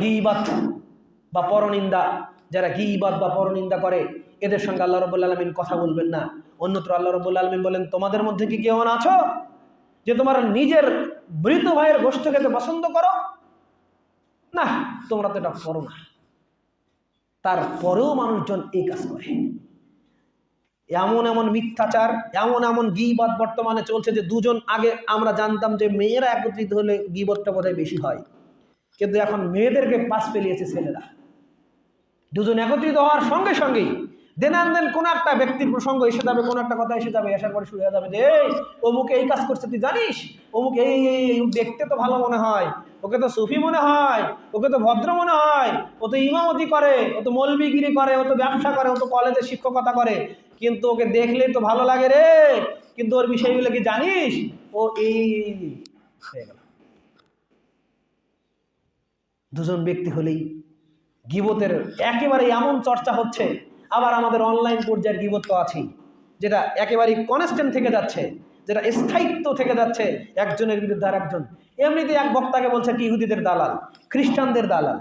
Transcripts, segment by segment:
গিবাত বা পরনিন্দা, যারা গিবাত বা পরনিন্দা করে, এদের সঙ্গে আল্লাহ রবুল্লা আলমিন কথা বলবেন না। অন্যত্র আল্লাহ রবুল্লা আলমিন বলেন, তোমাদের মধ্যে কি কেউ আছো? যে তোমার নিজের মৃত ভাইয়ের গোষ্ঠ খেতে পছন্দ করো? না, তোমরা তো এটা করো না। তারপরেও মানুষজন এই কাজ করে। এমন এমন মিথ্যাচার, এমন এমন গিবাদ বর্তমানে চলছে যে দুজন আগে আমরা জানতাম যে মেয়েরা একত্রিত হলে গিবতটা বোধহয় বেশি হয়। কিন্তু এখন মেয়েদেরকে পাশ ফেলিয়েছে ছেলেরা দুজন একত্রিত হওয়ার সঙ্গে সঙ্গেই দেন আন দেন কোনো একটা ব্যক্তির প্রসঙ্গ এসে যাবে কোনো একটা কথা এসে যাবে আসার পরে শুরু হয়ে যাবে যে অমুকে এই কাজ করছে তুই জানিস অমুক এই এই দেখতে তো ভালো মনে হয় ওকে তো সুফি মনে হয় ওকে তো ভদ্র মনে হয় ও তো ইমামতি করে ও তো মলবিগিরি করে ও তো ব্যবসা করে ও তো কলেজে শিক্ষকতা করে কিন্তু ওকে দেখলে তো ভালো লাগে রে কিন্তু ওর বিষয়গুলো কি জানিস ও এই, হয়ে গেল দুজন ব্যক্তি হলেই গিবতের একেবারে এমন চর্চা হচ্ছে, আবার আমাদের অনলাইন পর্যায়ের গিবত তো আছেই, যেটা একেবারেই কনস্ট্যান্ট থেকে যাচ্ছে, যেটা স্থায়িত্ব থেকে যাচ্ছে একজনের বিরুদ্ধে আর একজন এমনিতে এক বক্তাকে বলছে কি, ইহুদিদের দালাল, খ্রিস্টানদের দালাল।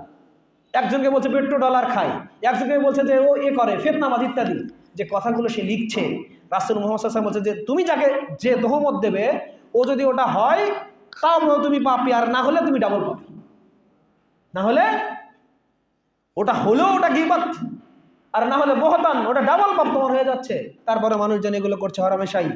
একজনকে বলছে পেট্রো ডলার খায়, একজনকে বলছে যে ও এ করে ফেতনামাজ ইত্যাদি। যে কথাগুলো সে লিখছে, রাসুল মোহাম্মদ বলছে যে, তুমি যাকে যে দহমত দেবে, ও যদি ওটা হয়, তাও তুমি পাপি, আর না হলে তুমি ডাবল পাপি। না হলে ওটা হলেও ওটা গিবাত, আর না হলে বহতান, ওটা ডাবল পাপ তোমার হয়ে যাচ্ছে। তারপরে মানুষজন এগুলো করছে হরামেশাই